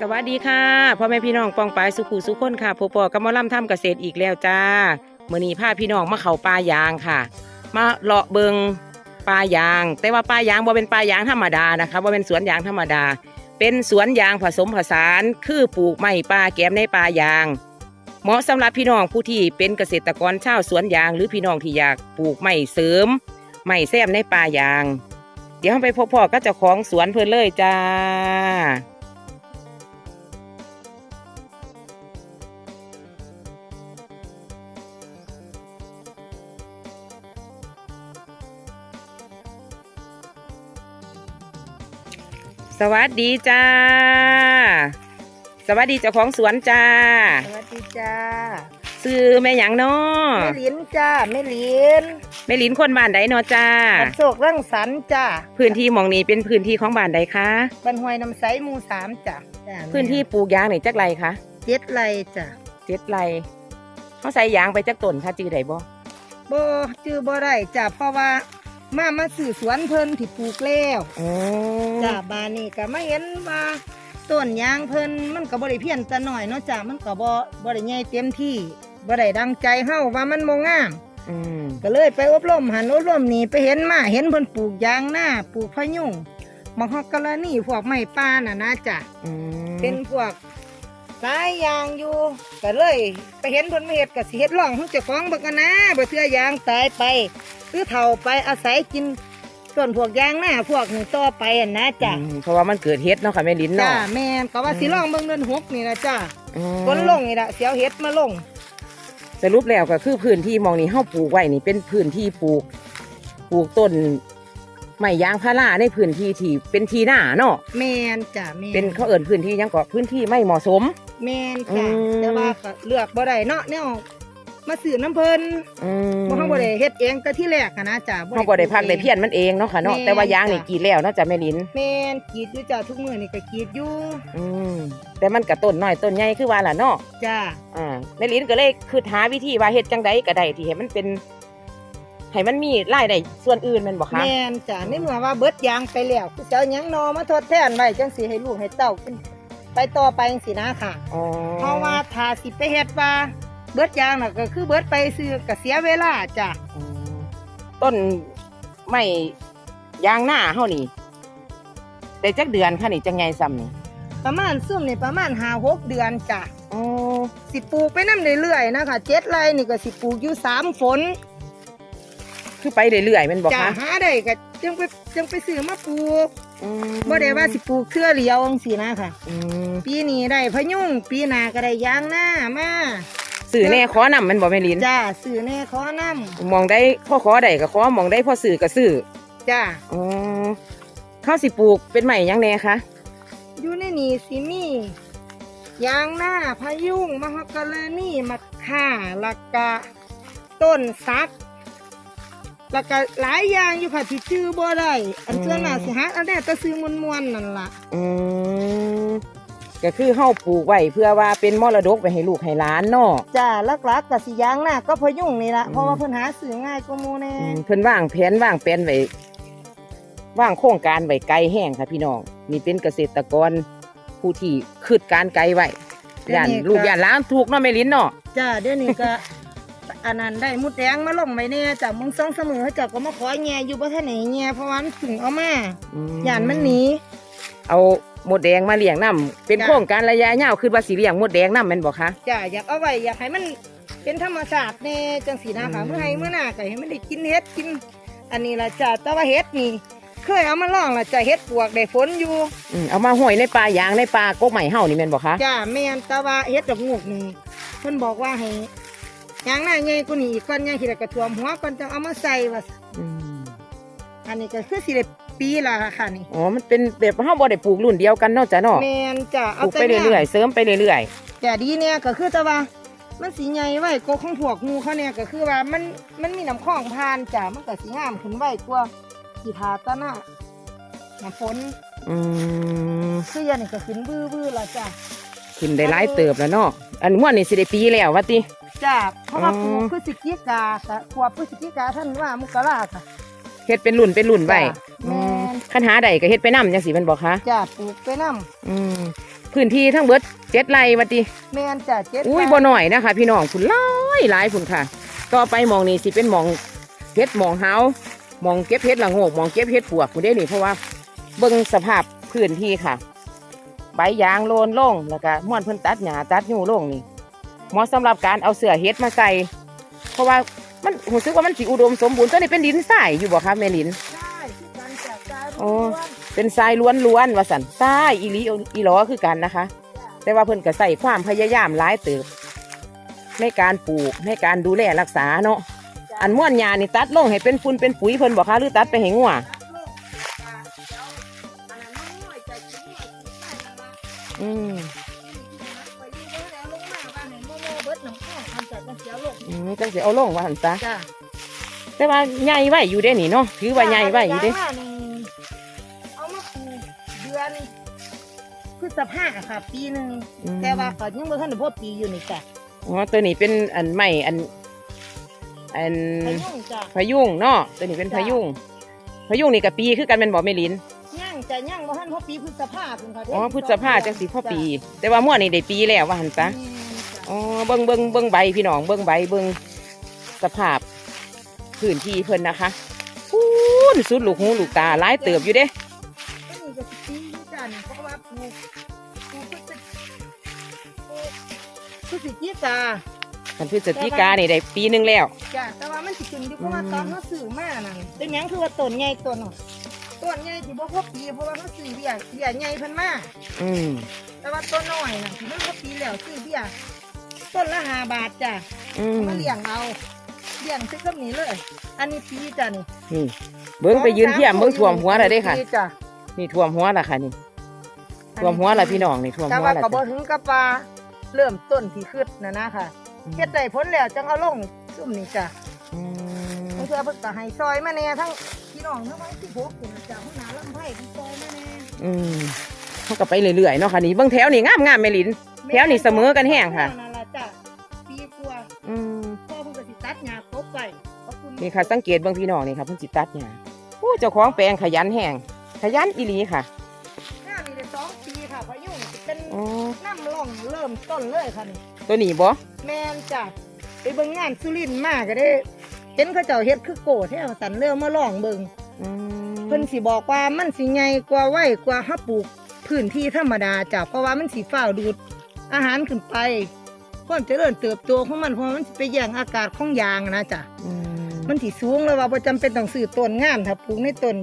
สวัสดีค่ะพ่อแม่พี่น้องปองปายสุขุสุขคนค่ะพบปอกับมอลำทำเกษตรอีกแล้วจ้าเมื่อนี้พาพี่น้องมาเขาป่ายางค่ะ มาเลาะเบิงป่ายาง แต่ว่าป่ายางบ่เป็นป่ายางธรรมดานะคะบ่เป็นสวนยางธรรมดา เป็นสวนยางผสมผสาน คือปลูกไม้ป่าแก้มในป่ายาง เหมาะสำหรับพี่น้องผู้ที่เป็นเกษตรกรชาวสวนยาง หรือพี่น้องที่อยากปลูกไม้เสริมไม้แซมในป่ายาง เดี๋ยวไปพบพ่อก็จ้าของสวนเพื่อนเลยจ้า สวัสดีจ้า สวัสดีเจ้าของสวนจ้า สวัสดีจ้าซื้อแม่หยังเนาะแม่ลินจ้าแม่ลินแม่ลินคนบ้านใดเนาะจ้าบันโศกเรื่องสันจ้าพื้นที่หมองนี้เป็นพื้นที่ของบ้านใดคะบันห้วยน้ำใสหมู่สามจ้าจ้าพื้นที่ปลูกยางนี่จักไรคะเจ็ดไรจ้าเจ็ดไรเขาใส่ยางไปจักต้นค่ะจื้อใดบ่บ่จื้อบ่ได้จ้าเพราะว่า มามาสื่อสวนเพิ่นที่ปลูกแล้วอ๋อจ้าบานนี้ก็มาเห็นว่าต้นยางเพิ่นมันก็บ่ได้เพี้ยนแต่น้อยเนาะจ้ามันก็บ่บ่ได้ใหญ่เต็มที่บ่ได้ดังใจเฮาว่ามันบ่งามอืมก็เลยไปอบรมหันอบรมนี่ไปเห็นมาเห็นเพิ่นปลูกยางหน้าปลูกพะยุงมังฮอกกะลานี่พวกไม้ป่าน่ะนะจ้ะอืมเป็นพวก สายยางอยู่ก็เลยไปเห็นเพิ่นมาเฮ็ดก็สิเฮ็ดร่องของเจ้าของเบิ่งกันนะบ่เทื่อยางตายไปหรือเฒ่าไปอาศัยกินต้นพวกยางหน้าพวกนี้ต่อไปอะนะจ้ะอืมเพราะว่ามันเกิดเฮ็ดเนาะค่ะแม่ลินจ้าเนาะแม่นก็ว่าสิลองเบิ่งเดือนหกนี่นะจ้ะอืมฝนลงนี่ล่ะเสียวเฮ็ดมาลงสรุปแล้วก็คือพื้นที่หมองนี้เฮาปลูกไว้นี่เป็นพื้นที่ปลูก ปลูกต้นไม้ยางพาราในพื้นที่ที่เป็นที่หน้าเนาะ แม่นจ้ะแม่นเป็นเขาเอิ้นพื้นที่หยังก็พื้นที่ไม่เหมาะสม แม่นจ้ะอืม แต่ว่าก็เลือกบ่ได้เนาะแนวมาซื้อน้ำเพิ่นอืมบ่เฮาบ่ได้เฮ็ดเองแต่ที่แรกอะนะจ้ะเขาบ่ได้พักได้เพี้ยนมันเองเนาะค่ะเนาะแม่นแต่ว่ายางนี่จ้ะกรีดแล้วเนาะจ้ะแม่ลิน แม่นกรีดอยู่จ้ะทุกมื้อนี่ก็กรีดอยู่อืมแต่มันก็ต้นน้อยต้นใหญ่คือว่าล่ะเนาะจ้ะอ่าแม่ลินก็เลยคือหาวิธีว่าเฮ็ดจังใดก็ได้ที่ให้มันเป็นให้มันมีรายได้ส่วนอื่นแม่นบ่คะแม่นจ้ะในเมื่อว่าเบิดยางไปแล้วกูจะเอาหยังนอมาทดแทนไว้จังสิให้ลูกให้เต้าเป็น ไปต่อไปจังสินะค่ะ อ๋อเพราะว่าถ้าสิไปเฮ็ดว่าเบิดยางน่ะก็คือเบิดไปซื้อก็เสียเวลาจ้ะอืมต้นไม้ยางหน้าเฮานี่ได้จักเดือนค่ะนี่จังไงซ้ำนี่ประมาณซุ่มนี่ประมาณ5-6เดือนจ้ะ อ๋อสิปลูกไปนำเรื่อยๆนะคะเจ็ดไร่นี่ก็สิปลูกอยู่สามฝน คือไปเรื่อยๆแม่นบ่จะคะหาได้ก็จังไปจังไปซื้อมาปลูกอืมบ่ได้ว่าสิปลูกเครือเดียวจังซี่นะค่ะ อืมปีนี้ได้พะยุงปีหน้าก็ได้ยางหน้ามาสื่อแน่ขอนำแม่นบ่แม่ลินจ้าซื้อแน่ขอนำมองได้พ่อขอได้ก็ขอมองได้พ่อสื่อก็สื่อจ้าอ๋อข้าวสิปลูกเป็นใหม่ยังแน่คะอยู่ในนี่สิมียางหน้าพะยุงมะฮอกกาเลนี่มะข่าแล้วก็ต้นซัก แล้วก็หลายอย่างอยู่ค่ะที่ชื่อบ่ได้อันส่วนมากสิหาอันแรกก็ซื้อมวนๆนั่นล่ะอืมก็คือเฮาปลูกไว้เพื่อว่าเป็นมรดกไปให้ลูกให้หลานเนาะจ้าลักๆกับสิยางหน้าก็พะยุงนี่ละอืมเพราะว่าเพิ่นหาซื้อง่ายกว่าหมูแน่อืมเพิ่นวางแผนวางแผนไว้วางโครงการไว้ไกลแห้งค่ะพี่น้องนี่เป็นเกษตรกรผู้ที่คืดการไกลไว้ย่านลูกย่านหล้านถูกเนาะแม่ลินเนาะจ้าเดี๋ยวนี้ก็ อันนั้นได้มุดแดงมาลงไว้เนี่ยจ้ามึงสองเสมอเขาเจ้าก็มาขอแง่อยู่บ่ทันไหนแง่เพราะว่ามันถึงเอามาอืมย่านมันหนีเอาหมดแดงมาเลี้ยงน้ำเป็นจ้ะโครงการระยะยาวคือว่าสิเลี้ยงหมดแดงน้ำแม่นบ่คะจ้าอยากเอาไว้อยากให้มันเป็นธรรมชาติแน่จังสีนะคะอืมเมื่อให้เมื่อหน้าก็ให้มันได้กินเห็ดกิน อันนี้ละจ้าแต่ว่าเห็ดนี่เคยเอามาลองละจ้าเห็ดปวกได้ฝนอยู่อืมเอามาห้อยในป่ายางในป่ากกใหม่เฮานี่แม่นบ่คะจ้าแม่นแต่ว่าเฮ็ดดอกงูกนี่เพิ่นบอกว่าให้ ยางหน้าใหญ่กว่านี้อีกก่อนยางขี้ได้กระท่วมหัวก่อนจะเอามาใส่ว่าอืมอันนี้ก็คือสิได้ปีละค่ะนี่อ๋อ มันเป็นแบบเฮาบ่ได้ปลูกรุ่นเดียวกันเนาะจ้ะเนาะแม่นจ้าปลูกไปเรื่อยๆเสริมไปเรื่อยๆแต่ดีเนี่ยก็คือแต่ว่า มันสีใหญ่ไว้กว่าของพวกงูเขาเนี่ยก็คือว่ามันมันมีน้ำคลองผ่านจ้ามันก็สีงามขึ้นไว้กว่าสีทาตะหน้าน้ำฝนๆอืมคือยันนี่ก็ขึ้นบื้อๆละจ้า ขึ้นได้หลายเติบแล้วเนาะอันม่วนนี่สิได้ปีแล้วว่าติ จ้าเพราะว่าอ๋อ ปลูกพฤศจิกาค่ะขวบพฤศจิกาท่านว่ามุกราค่ะ เฮ็ดเป็นรุ่นเป็นรุ่นไว้จ้ะอืแม่มนคันหาใดก็เฮ็ดไปนำจังสิแม่นบ่คะจ้ะปลูกไปนํอืมพื้นที่ทั้งเบิดเจ็ดไร่ว่าติแม่นจ้ะเจ็ดอุ้ยไร่บ่น้อยนะคะ พี่น้องพุ่นหลายหลายพุ่นค่ะ ต่อไปหมองนี้สิเป็นหมองเฮ็ดหมองเฮาหมองเก็บเฮ็ดละโงกหมองเก็บเฮ็ดปวกพุ่นเด้นี่เพราะว่าเบิ่งสภาพพื้นที่ค่ะ ใบยางโลนลงแล้วก็ม่วนเพิ่นตัดหญ้าตัดยูลงนี่เหมาะสำหรับการเอาเสื้อเฮ็ดมาใส่ เพราะว่ามันรู้สึกว่ามันสิอุดมสมบูรณ์ตัวนี้เป็นดินทรายอยู่บ่คะแม่ลินใช่ที่กันจ้ะจ้ะโอ้ล้วนเป็นทรายล้วนๆว่าสันทรายอีหลีอีหลอคือกันนะคะ แต่ว่าเพิ่นก็ใส่ความพยายามหลายเติบในการปลูกในการดูแลรักษาเนาะจ้ะอันม่วนยานี่ตัดลงให้เป็นฝุ่นเป็นปุ๋ยเพิ่นบอกคะหรือตัดไปให้งัว อืมไปอยู่เบิ่งแล้วลงมาบ้านให้โมโมเบิดน้ำข้าวทำจากจังเสียลงอืมจังสิเอาลงว่าหั่นซะจ้ะแต่ว่าใหญ่ไว้อยู่เด้นี่เนาะถือว่าใหญ่ไว้อยู่เด้างหน้านี่เอามาปลูกเดือนพฤษภาค่ะ ปีหนึ่งอืมแต่ว่าก็ยังบ่ทันได้พอปีอยู่นี่จ้ะอ๋อตัวนี้เป็นอันใหม่อัน อันพะยุงจ้ะพะยุงเนาะตัวนี้เป็นพะยุงพะยุงนี่กับปีคือกันแม่นบ่แม่ลินย่าง จะย่างบ่ทันพอปีพฤษภาเพิ่นค่ะเด้อ๋อพฤษภาจังสิพ่อปี แต่ว่าม่วนนี่ได้ปีแล้วว่าหั่นซะจ้ะอ๋อเบิ้งเบิ้งเบิ้งใบพี่น้องเบิ้งใบเบิ้งสภาพพื้นที่เพิ่นนะคะพูนสุดลูกหูลูกตาหลายเติบอยู่เด้อันนี้ก็สิปีอยู่จ้ะนี่เพราะว่าปลูกปลูกพฤศปลูกพฤศจิกามันพฤศจิกานี่ได้ปีหนึงแล้วจ้ะแต่ว่ามันสิขึ้นอยู่เพราะว่าอืมตอนเขาซื้อมานั่นเป็นหยังคือว่าต้นใหญ่ต้นน่ะ ต้นใหญ่ที่บ่พอปีเพราะว่าเขาซื้อเบี้ยเบี้ยใหญ่เพิ่นมาอืมแต่ว่าต้นน้อยน่ะที่มันพอปีแล้วซื้อเบี้ยต้นละห้าบาทจ้ะอืมมาเลี้ยงเอาเลี้ยงซื้อกับนี้เลย อันนี้ปีจ้ะนี่นี่เบิ้งไปยืนเทียมเบิ้งท่วมหัวและเด้ค่ะ ปีจ้ะนี่ท่วมหัวและค่ะนี่ท่วมหัวและพี่น้องนี่ท่วมแต่หัวว่าและก็บ่จ้ะถึงกับว่าเริ่มต้นที่ขึ้นนะนะค่ะอืมเฮ็ดได้ผลแล้วจังเอาลงซุ่มนี่จ้ะอืมเพื่อเพิ่นก็ให้ซอยมาแน่ทั้ง พี่น้องทั้งวันที่พกนี่นะจ้ะหัวหน้าลำไผ่ที่ซอยมาแน่อืมเขาก็ไปเรื่อยๆเนาะค่ะนี่เบิ้งแถวนี่งามงามๆแม่ลิน แถวนี่เสมอกันแห้งค่ะ นั่นล่ะจ้ะปีกว่าอืมพ่อเพิ่นก็สิตัดหญ้าครบไปขอบคุณนี่ค่ะ สังเกตเบิ้งพี่น้องนี่ค่ะเพิ่นสิตัดหญ้าโอ้เจ้าของแปลงขยันแห้งขยันอีหลีค่ะหน้านี่ได้สองปีค่ะพายุนี่เป็นอ๋อน้ำร่องเริ่มต้นเลยค่ะนี่ ตัวนี้บ่แม่นจ้ะไปเบิ่งงานสุรินทร์มาก็ได้ เห็นเขาเจ้าเฮ็ดคือโกแท้สันเริ่มมาลองเบิ่งอืมเพิ่นสิบอกว่ามันสิใหญ่กว่าไว้กว่าเฮาปลูกพื้นที่ธรรมดาจ้ะเพราะว่ามันสิฟ้าวดูดอาหารขึ้นไปความเจริญเติบโตของมันเพราะว่ามันสิไปแย่งอากาศของยางนะจ้ะอืมมันสิสูงแล้วว่าบ่จำเป็นต้องซื้อต้นงามถ้าปลูกในต้น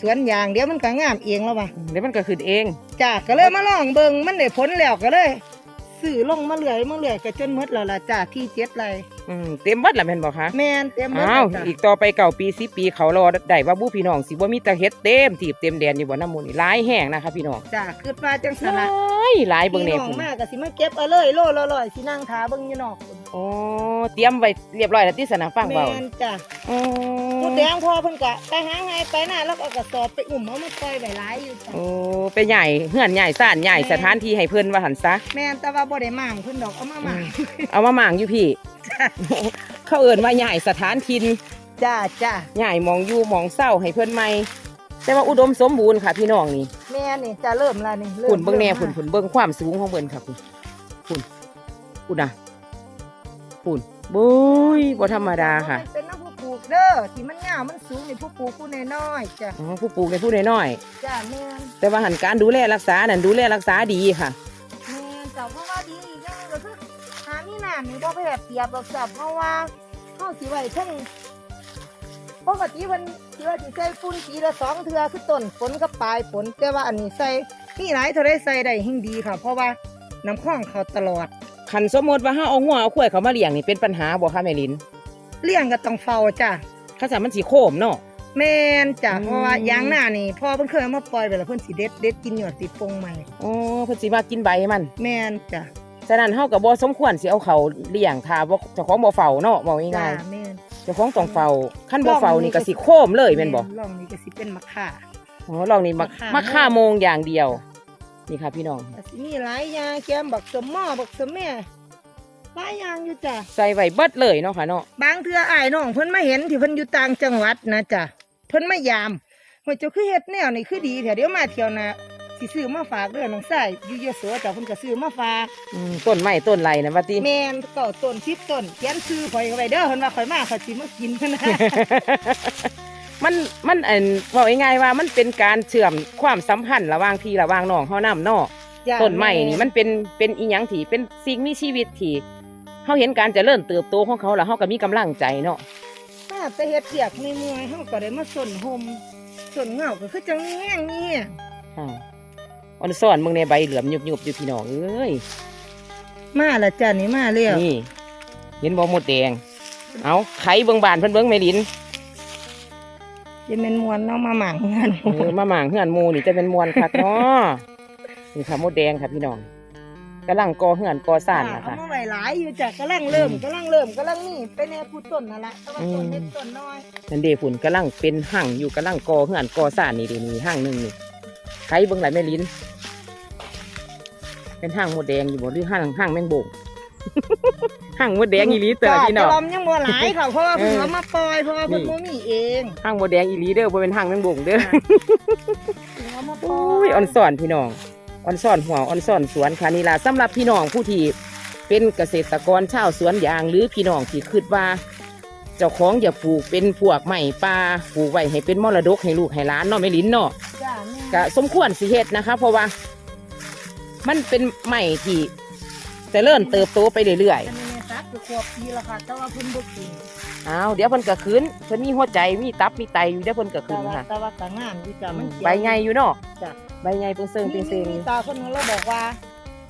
สวนยางเดี๋ยวมันก็งามเองแล้วว่ะเดี๋ยวมันก็ขึ้นเอง จ้ะก็เลยมาลองเบิ่งมันได้ผลแล้วก็เลยซื้อลงมาเรื่อยมาเรื่อยก็จนหมดแล้วล่ะจ้ะที่เจ็ดไร่ อืมเต็มวัดละแม่นบ่คะแม่นเต็มหมดอ้าวแล้วจ้ะอีกต่อไปเก่าปีสิปีเขารอได้ว่าบู้พี่น้องสิบ่มีแตะเฮ็ดเต็มทีบเต็มแดนอยู่บ่น้ำมูลนี่หลายแห้งนะคะพี่น้องจ้ะคือมาจังหซั่นลล่ะายหลายเบิ่งแน่พี่น้อพุ่งนมาก็สิมาเก็บเอาเลยโลละร้อยสินั่งทาเบิ่งอยู่นอกพุ่น โอ้เตรียมไว้เรียบร้อยแล้วที่สนามฟังเบาแม่นจ้ะอ๋อมดแดงพอเพิ่นก็ไปหาไงไปหน้าแล้วก็เอากระสอบไปอุ่มเอามาปล่อยไว้หลายอยู่จ้ะ โอ้ไปใหญ่เฮือนใหญ่ซ่านใหญ่สถานที่ให้เพิ่นว่าหันซะ แม่นแต่ว่าบ่ได้หม่างเพิ่นดอกเอามาหม่างเอามาหมางอยู่พี่ เขาเอิ้นว่าใหญ่สถานทินจ้าจ้าใหญ่หมองอยู่หมองเศร้าให้เพิ่นใหม่แต่ว่าอุดมสมบูรณ์ค่ะพี่น้องนี่แม่นี่จะเริ่มแล้วนี่ริ่มฝุ่นเบิ่งแน่ริ่มฝุ่นฝุ่นเบิ่งความสูงของเบิ่นค่ะฝุ่นฝุ่นฝุ่นนะ ฝุ่นบุ้ยบ่ธรรมดาค่ะ เป็นน้ำผู้ปลูกเด้อที่มันยาวมันสูงนี่ผู้ปลูกผู้น้อยๆจ้ะอ๋อผู้ปลูกในผู้น้อยจ้าแม่นๆแต่ว่าหันการดูแลรักษานั่นดูแลรักษาดีค่ะ แม่นเจ้าเพราะว่าดีอีกอย่างหนึ่งก็คือหามีน้ำนี่บ่ไปแบบเปรียบหรอกจ้ะเพราะว่าเฮาสิไว้เทั้งปกติมันสิว่าสิใส่ฝุ่นปีละสองเทื่อคือต้นฝนกับปลายฝนแต่ว่าอันนี้ใส่มีหลายเท่าไรใส่ได้ยิ่งดีค่ะ เพราะว่าน้ำคลองเขาตลอด คันสมมติว่าเฮาเอางัวเอาควายเขามาเลี้ยงนี่เป็นปัญหาบ่คะแม่ลินเลี้ยงก็ต้องเฝ้าจ้ะข้าสารมันสิโคมเนาะแม่นจ้ะอืมเพราะว่ายางหน้านี่พ่อเพิ่นเคยเอามาปล่อยไปแล้วเพิ่นสิเด็ดเด็ดกินหยอดติดปงใหม่อ๋อเพิ่นสิมากินใบมันแม่นจ้ะฉะนั้นเฮาก็บ่สมควรสิเอาเขาเลี้ยงถ้าบ่เจ้าของบ่เฝ้าเนาะบอกจ้ะง่ายแม่นๆเจ้าของต้องเฝ้าคันบ่เฝ้านี่ก็สิโคมเลยแม่นบ่ร่องนี่ก็สิเป็นมะข่าอ๋อลองนี่มามามาฆ่าฆ่าโมงอย่างเดียว นี่ค่ะพี่น้องก็สิมีหลายอย่างแกมบักสมหม้อบักสมแม่หลายอย่างอยู่จ้ะใส่ไว้เบิดเลยเนาะค่ะเนาะบางเทื่ออ้ายน้องเพิ่นมาเห็นที่เพิ่นอยู่ต่างจังหวัดนะจ้ะเพิ่นมายามหัวเจ้าคือเฮ็ดแนวนี่คือดีแถวเดี๋ยวมาเที่ยวหนะสิซื้อมาฝากเด้อน้องชายอยู่ยโสเจ้าเพิ่นก็ซื้อมาฝากอืมต้นไม้ต้นไรนะว่าติแม่นเก่าต้นชิปต้นเขียนชื่อข่อยเอาไว้เด้อเพิ่นว่าข่อยมาข่อยสิมากินเพิ่นนะ มันมันอันบอกง่ายๆว่ามันเป็นการเชื่อมความสัมพันธ์ระหว่างพี่ระหว่างน้องเฮานํเนาะจ้ะต้นไม้นี่มันเป็นเป็นอีหยังที่เป็นสิ่งมีชีวิตที่เฮาเห็นการเจริญเติบโตของเขาแล้วเฮาก็มีกำลังใจเนาะมาแต่เฮ็ดเปียกในเมืองเฮาก็ได้มาสนหมสนเหงาก็คือจังแง่งนี่อ่าอันซ่อนมึงในใบเหลือมยุบๆอยู่พี่น้องเอ้ยมาและจ้ะนี่มาแล้วนี่เห็นบ่หมดแดงเอาไขเบิ่งบานเพิ่นเบิ่งแม่ลิน จะเป็นมวนเนาะมาหมางงานเออมาหมางเฮือนหมูนี่จะเป็นมวลคักเนาะนี่ค่ะมดแดงค่ะพี่น้องกำลังก่อเฮือนก่อซ่านนะเอาคะ มาไว้หลายอยู่จ้ะกำลังเริ่มกำลังเริ่มกำลังนี่ไปแน่ผู้ต้นนั่นละแต่ว่าต้นเล็กต้นน้อยนั่นเดฝุ่นกำลังเป็นหั่งอยู่กำลังก่อเฮือนก่อซ่านนี่เดีนี่หั่งหนึ่งนี่ไขเบิ่งไหลายแม่ลินเป็นหั่งมดแดงอยู่บ่หรือหั่งหั่งแมงบง หั่งมดแดงอีหลีเตอจ้ะพี่น้องแต่ว่ามันยังบ่หลายค่ะเพราะว่าเพิ่งเออเอามาปล่อยเพราะว่าเพิ่นนี่บ่มีเองหั่งมดแดงอีหลีเด้อบ่เป็นหั่งแมงบงเด้อเพิ่งเอามาปล่โอ้อยยอ่อนซ่อนพี่น้องอ่อนซ่อนหัวอ่อนซ่อนสวนค่ะนี่ล่ะสำหรับพี่น้องผู้ที่เป็นเกษตรกรชาวสวนยางหรือพี่น้องที่คิดว่า เจ้าของอย่าปลูกเป็นพวกไม้ป่าปลูกไว้ให้เป็นมรดกให้ลูกให้หลานเนาะไม่ลิ้นเนาะจ้ะแม่ก็สมควรสิเฮ็ดนะคะ เพราะว่า มันเป็นไม้ที่ เจริญเติบโตไปเรื่อยอันนี้เนี่ยซักคือครบปีแล้วค่ะ แต่ว่าเพิ่นบ่กินๆอ้าวเดี๋ยวเพิ่นก็ขึ้นเพิ่นมีหัวใจมีตับมีไตอยู่เดี๋ยวเพิ่นก็แต่ขึ้นว่าค่ะแต่ว่าก็งามอยู่จ้ะมันเขียว ใบใหญ่อยู่เนาะจ้ะ ใบใหญ่เปิงเซิงเปิงเซิงมีตาคนนึงเราบอกว่า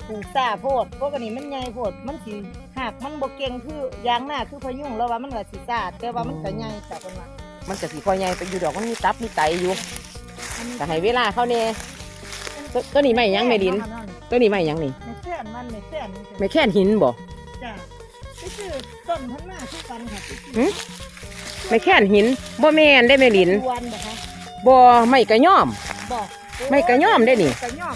ปลูกซ่าโพดพวกอันนี้มันใหญ่โพดมันสิหากมันบ่เก่งคือยางหน้าคือพะยุงแล้วว่ามันก็สิซ่าแต่ว่ามันก็ใหญ่จ้ะเพิ่นว่ามันก็สิพอใหญ่ไปอยู่ดอกมันมีตับมีไตอยู่อันนี้ก็ให้เวลาเขาแน่ตัวตัวนี้ไม่หยังไม่ลิ้น ตัวนี้ไม่หยังนี่ไม่แค่นมันไม่แค่นไม่แค่นหินบ่จ้ะไปซื้อต้นพันหน้าทุกกันค่ะไปซื้อหึไม่แค่นหินบ่แม่นได้แม่ลิ้นทุกวันบ่คะบ่ไม่กระย่อมบอกไม่กระย่อมได้นี่กระย่อม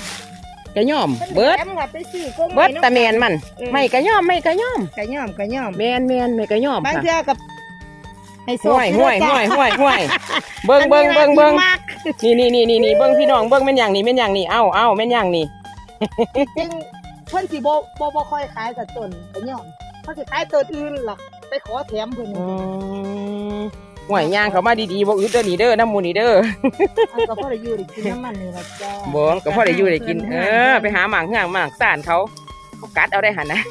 กระย่อมพิ่นเบิดแถมค่ะไปซื้อกงเบิดไน้ำตะแมนมันเออไม่กระย่อมไม่กระย่อมกระย่อมกระย่อมแมนแมนไม่กระย่อมบางค่ะเทื่อกับให้โซ่ห้วยห้วยห้วยห้วยห้วยเบิ่งเบิ่งเบิ่งเบิ่งนี่นี่นี่นี่นี่เบิ่งพี่น้องเบิ่งแม่นหยังนี่แม่นหยังนี่เอ้าเอ้าแม่นหยังนี่ จริงเพิ่นสิบ่บ่บ่ค่อยขายกับต้นกระย่อมเพิ่นสิขายต้นอื่นหรอกไปขอแถมเพิ่นอืมห่วยย่างเขามาดีๆบ่อึดเด้อนี่เด้อน้ำหมูนี่เด้ออันก็พอได้อยู่ได้กินน้ำมันนี่ล่ะจ้าบ่ก็พอได้อยู่ได้กิน เออ ไปหาหมากเหืองหมากสานเขาเขากัดเอาได้หั่นนะ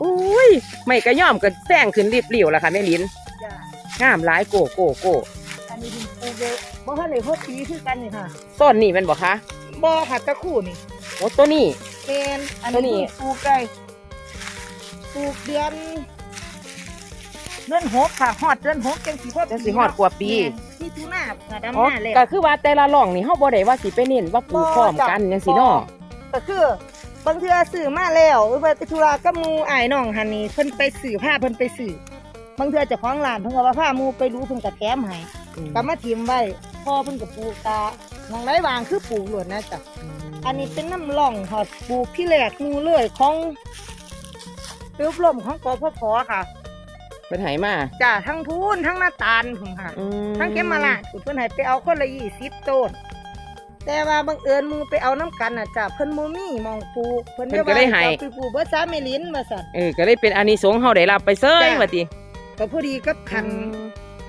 อุ้ยไม่กระย่อมก็แซงขึ้นรีบเรียวล่ะค่ะแม่ลินจ้างามหลายโกโกโกอันนี้ดินปลูกเด้อบ่ทันได้พบปีคือกันนี่ค่ะต้นนี่แมันบ่คะ บ่ค่ะตะคู่นี่โอ้ตัวนี้ เป็นอันตัวนี้ นี้ปลูกได้ปลูกเดือนเดือนหกค่ะฮอดเดือนหกจังสิพอจังสิฮอดกว่าปีมีทุนาค่ะดำอ๋อหน้าแล้ว ก็คือว่าแต่ละร่องนี่เฮาบ่ได้ว่าสิไปเน้นว่าปลูกพร้อมกันจังซี่เนาะก็คือบางเทื่อซื้อมาแล้วหรือว่าไปธุระกับหมู่อ้ายน้องหันนี่เพิ่นไปซื้อผ้าเพิ่นไปซื้อบางเทื่อเจ้าของร้านเพิ่นก็ว่าผ้าหมู่ไปรู้เพิ่นก็แถมให้ก็มาทิมไว้พอเพิ่นก็ปลูกตาห มองไรวางคือปลูกหลวดนะจ๊ะอันนี้เป็นน้ำร่องค่ะปลูกที่แรกหมู่เลยของรูปลมของกพพค่ะเพิ่นให้มาจ้ะทั้งพูนทั้งหน้าตาลพุ่นค่ะอืทั้งเก็บมาละเพิ่นให้ไปเอาคนละยี่สิบต้นแต่ว่าบังเอิญหมูไปเอาน้ำกันน่ะจ้ะเพิ่นบ่มีหมองปลูกเพิ่นเพิ่นก็เลยให้เอาไปปลูกเบิดซาเมลินว่าซั่นเออก็เลยเป็นอานิสงส์เฮาได้รับไปเซ้ยจ้ะว่าติก็พอดีกับคัน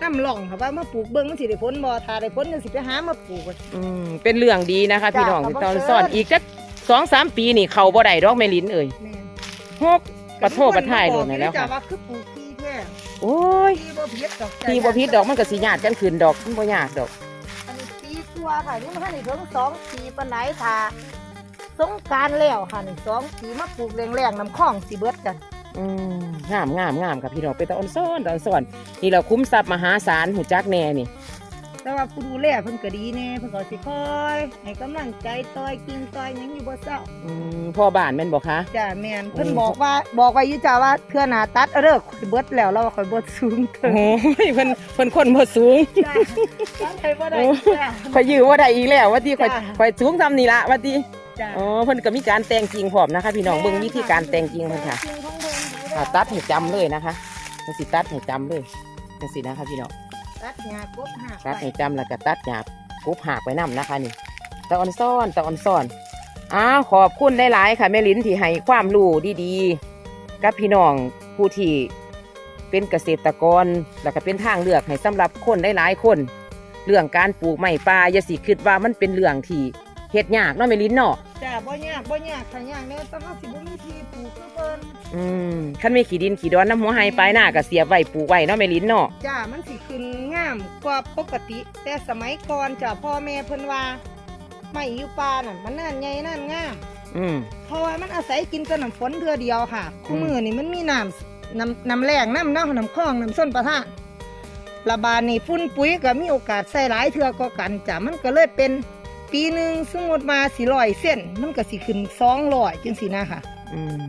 น้ำหล่องค่ะว่ามาปลูกเบิ่งมันสิได้ผลบ่ถ้าได้ผลจังสิไปหามาปลูกว่าอืมเป็นเรื่องดีนะคะจ้ะพี่น้องขอบที่คุณตอนเชิญสอนอีกจักสองสามปีนี่เข้าบ่ได้ดอกแม่ลินเอ้ยแม่นฮกปะโทปะท่ายโลดนั่นแล้วจ้ะค่ะว่าคือปลูกที่แท้โอ้ยที่บ่ผิดดอกจ้ะที่บ่ผิดดอกมันก็สิญาติกันขึ้นดอกมันบ่ยากดอก อันนี้ปีกว่าค่ะนี่มันทันได้ถึงสองปีปานไหนถ้าสงกรารแล้วค่ะนี่สองปีมาปลูกแรงๆน้ำคลองสิเบิดกันอืม งามงามงามค่ะพี่น้องเป็นตาอ่อนซ้อนตาอ่อนซ้อนนี่เราคุ้มทรัพย์มหาศาลหูจักแน่นี่ แต่ว่าผู้ดูแลเพิ่นก็ดีแน่เพิ่นก็สิคอยให้กำลังใจต่อยกินต่อยหยังอยู่บ่เศร้าอืมพ่อบ้านแม่นบ่คะ จ้าแม่นเพิ่นอืม บอกว่าบอกไว้อยู่จ้าว่าเทื่อหน้าตัดเอาเด้อข่อยเบิดแล้วเราข่อยบ่สูงเถิโอ้งยเพิ่นเพิ่นคนบ่สูง จ้าตัดให้บ่ได้จ้า ข่อยยื้อว่าได้อีกแล้วว่าที่ข่อยจ้ะ ข่อยสูงทำนี่ละว่าที่จ้าอ๋อเพิ่นก็มีการแต่งจริงพร้อมนะคะ พี่น้องเบิ่งวิธีการแต่งจริงเพิ่นค่ะ จริงของเพิ่นอยู่อ่า ตัดให้จำเลยนะคะมันสิตัดให้จำเลยจังสินะคะพี่น้องตัตัดหญ้ากบหักตัดไปให้จำแล้วก็ตัดหยาบกบหักไว้นํนะคะนี่ตะออนซ่อนตะออนซ่อนอ้าวขอบคุณหลายๆค่ะแม่ลิ้นที่ให้ความรู้ดีๆ กับพี่น้องผู้ที่เป็นเกษตรกรแล้วก็เป็นทางเลือกให้สำหรับคนหลายๆคน เรื่องการปลูกไม้ป่าอย่าสิคิดว่ามันเป็นเรื่องที่เฮ็ดยากเนาะแม่ลิ้นเนาะ จ้าบ่ยากบ่ยากถ้ายากแน่ต้องเฮาสิบ่มีที่ปลูกคือเพิ่นอืมคันมีขี้ดินขี้ดอนน้ำหัวไฮปลายหน้าก็เสียบไว้ปลูกไว้เนาะแม่ลิ้นเนาะจ้ามันสิขึ้นงามกว่าปกติ แต่สมัยก่อนจ้าพ่อแม่เพิ่นว่าไม่อยู่ป่านั่นมันนั่นใหญ่นั่นงาม อืม เพราะว่ามันอาศัยกินแต่น้ำฝนเทื่อเดียวค่ะอืคู่ม มือนี่มันมีน้ำน้ำน้ำแรงน้ำเน่าน้ำคลองน้ำส้นปะทะระบาดนี่ฝุ่นปุ๋ยก็มีโอกาสใส่หลายเทื่อก็กันจ้ะมันก็เลยเป็น ปีหนึ่งสมมติมาสี่ร้อยเส้น มันก็สิขึ้นสองร้อยจังสีนะค่ะ อืม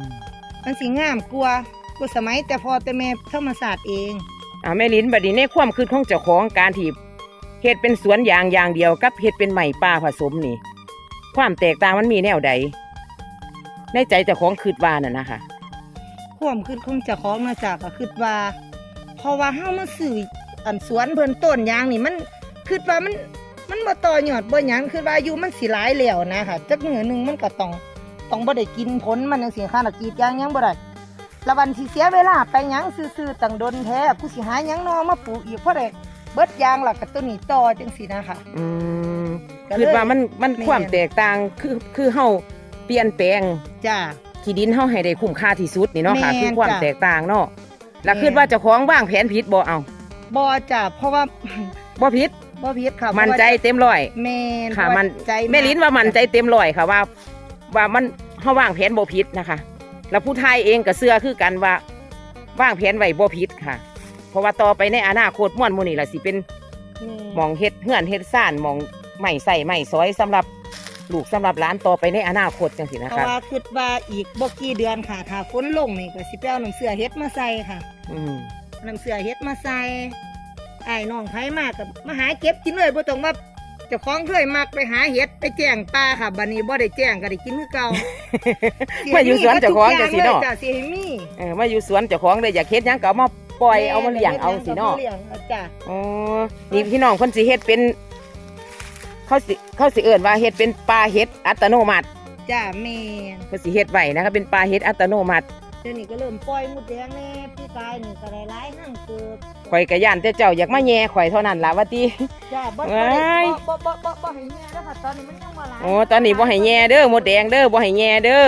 มันสิงามกลัวากว่าสมัยแต่พอแต่แม่ธรรมศาสตร์เองอ่าแม่ลิ้นบัดนี้ในความคิดของเจ้าของการที่เฮ็ดเป็นสวนยางอย่างเดียวกับเฮ็ดเป็นไม้ป่าผสมนี่ ความแตกต่างมันมีแนวใดในใจเจ้าของคิดว่าน่ะนะคะความคิดของเจ้าของนะจ๊ะก็คิดว่าเพราะว่าเฮามาซื้ออันสวนเพิ่นต้นยางนี่มันคิดว่ามัน มันบ่ต่อยอดบ่หยังคิดว่าอายุมันสิหลายแล้วนะคะจักมื้อหนึงมันก็ต้องต้องบ่ได้กินผลมันจังซี่ค่ะน่ะกรีดยางยังบ่ได้ละวันสิเสียเวลาไปหยังซื่อๆตั้งดนแท้กูสิหาหยังนอมาปลูกอีกเพราะได้เบิดยางล่ะก็ตัวนี้ต่อจังซี่นะคะ อืมก็เลย คิดว่ามันมันแม่นความแตกต่างคือคือเฮาเปลี่ยนแปลงจ้า ที่ดินเฮาให้ได้คุ้มค่าที่สุดนี่เนาะค่ะ แม่นคือความจ้ะแตกต่างเนาะแล้วแม่น คิดว่าเจ้าของวางแผนผิดบ่เอาบ่จ้ะเพราะว่า บ่ผิด บ่ผิดค่ะมั่นใจเต็มร้อยแม่นค่ะเพราว่ามันใจแม่ลิ้นว่ามันใจเต็มร้อยค่ะว่า ว่ามันเฮาวางแผนบ่ผิดนะคะ แล้วผู้ไทยเองก็เชื่อคือกันว่าวางแผนไว้บ่ผิดค่ะ เพราะว่าต่อไปในอนาคตม่วนหมู่นี่ล่ะสิเป็นแม่นหมองเฮ็ดเฮือนเฮ็ดซ่านหมองไม้ใส่ไม้ซอยสำหรับลูกสำหรับหลานต่อไปในอนาคตจังซี่นะเพราะคะว่าคิดว่าอีกบ่กี่เดือนค่ะถ้าฝนลงนี่ก็สิไปเอาน้ำเสือเฮ็ดมาใส่ค่ะ อืมน้ำเสือเฮ็ดมาใส่ ไอ้น้องไผมากกับมาหาเก็บกินเลยบ่ต้องว่าเจ้าของเคยมักไปหาเฮ็ดไปแจ้งป้าค่ะบัดนี้บ่ได้แจ้งก็ได้กินคือเก่ามาอยู่สวนเจ้าของจังซี่เนาะ จ้ะสิให้มีเออมาอยู่สวนเจ้าของเลยอยากเฮ็ดหยังก็เอามาปล่อยเอามาเลี้ยงเอาสิเนาะเลี้ยงเอาจ้ะอ๋อ นี่พี่น้องคนสิเฮ็ดเป็นเขาสิเขาสิเอิ่นว่าเฮ็ดเป็นปลาเฮ็ดอัตโนมัติจ้ะแม่นเขาสิเฮ็ดไว้นะคะเป็นปลาเฮ็ดอัตโนมัติเดี๋ยวนี้ก็เริ่มปล่อยหมดแดงแน่พี่กายนี่ก็ได้หลายหั่งเกิดข่อยกะย่านแต่เจ้าอยากมาแย่ข่อยเท่านั้นล่ะว่าติ จ้ะบ่ว้บ่ได้ายบ่บ่บ่บ่ให้แม่เด้อค่ะตอนนี้มันยังบ่หลายโอ้ตอนนี้บ่ให้แย่เด้อหมดแดงเด้อบ่ให้แย่เด้อ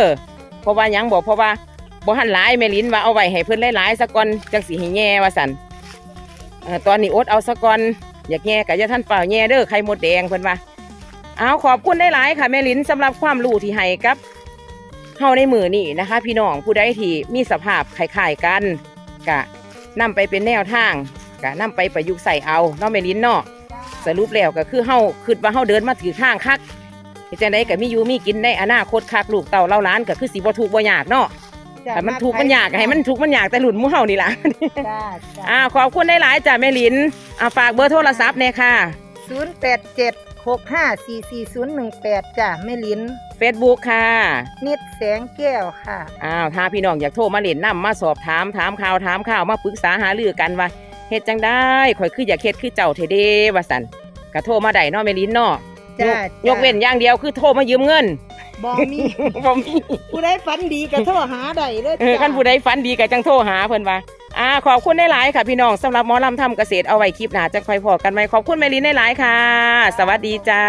เพราะว่าหยังบอกเพราะว่าบ่หันหลายแม่ลิ้นว่าเอาไว้ให้เพิ่นหลายๆซะก่อนจังสิให้แย่ว่าซั่นเออตอนนี้อดเอาซะก่อนอยากแย่ก็อย่าท่านเปล่าแย่เด้อไข่มดแดงเพิ่นว่าเอาขอบคุณหลายๆค่ะแม่ลิ้นสำหรับความรู้ที่ให้กับ เฮาในมือนี่นะคะ พี่น้องผู้ใดที่มีสภาพคล้ายๆกันกะนำไปเป็นแนวทางกะนำไปประยุกต์ใส่เอาเนาะแม่ลิ้นเนาะสรุปแล้วก็คือเฮาคิดว่าเฮาเดินมาถือทางคักเฮ็ดจังไดก็มีอยู่มีกินในอนาคตคักลูกเต่าเล่าหล้านก็คือสิบ่ทุกข์บ่ยากเนาะจ้ะแต่มันทุกข์มันยากก็ให้มันทุกข์มันยากแต่หลุนหมู่เฮานี่ล่ะจ้าจ้าอ่าขอบคุณหลายๆจ้ะแม่ลิ้นอ่าฝากเบอร์โทรศัพท์แน่ค่ะศูนย์แปดเจ็ด หกห้าสี่สี่ศูนย์หนึ่งแปดจ้ะแม่ลิน Facebook ค่ะ นิดแสงแก้วค่ะ อ้าวถ้าพี่น้องอยากโทรมาเล่นนํมาสอบถามถามข่าวถามข่าวมาปรึกษาหารือกันว่าเฮ็ดจังได้ข่อยคืออยากเฮ็ดคือเจ้าเทเดว่าซั่นก็โทรมาได้เนาะแม่ลิ้นเนาะจ้ายกจ้ะ ยกเว้นอย่างเดียวคือโทรมายืมเงิน บอมี บ่มีผู้ใดฝันดีก็โทรหาได้เลยเออจ้ะคันผู้ใดฝันดีก็จังโทรหาเพิ่นว่า อ่าขอบคุณหลายค่ะ พี่น้องสำหรับหมอลำทำเกษตรเอาไว้คลิปหนาจะคอยพอกันไหมขอบคุณแม่ลิ้นหลายค่ะ สวัสดีจ้า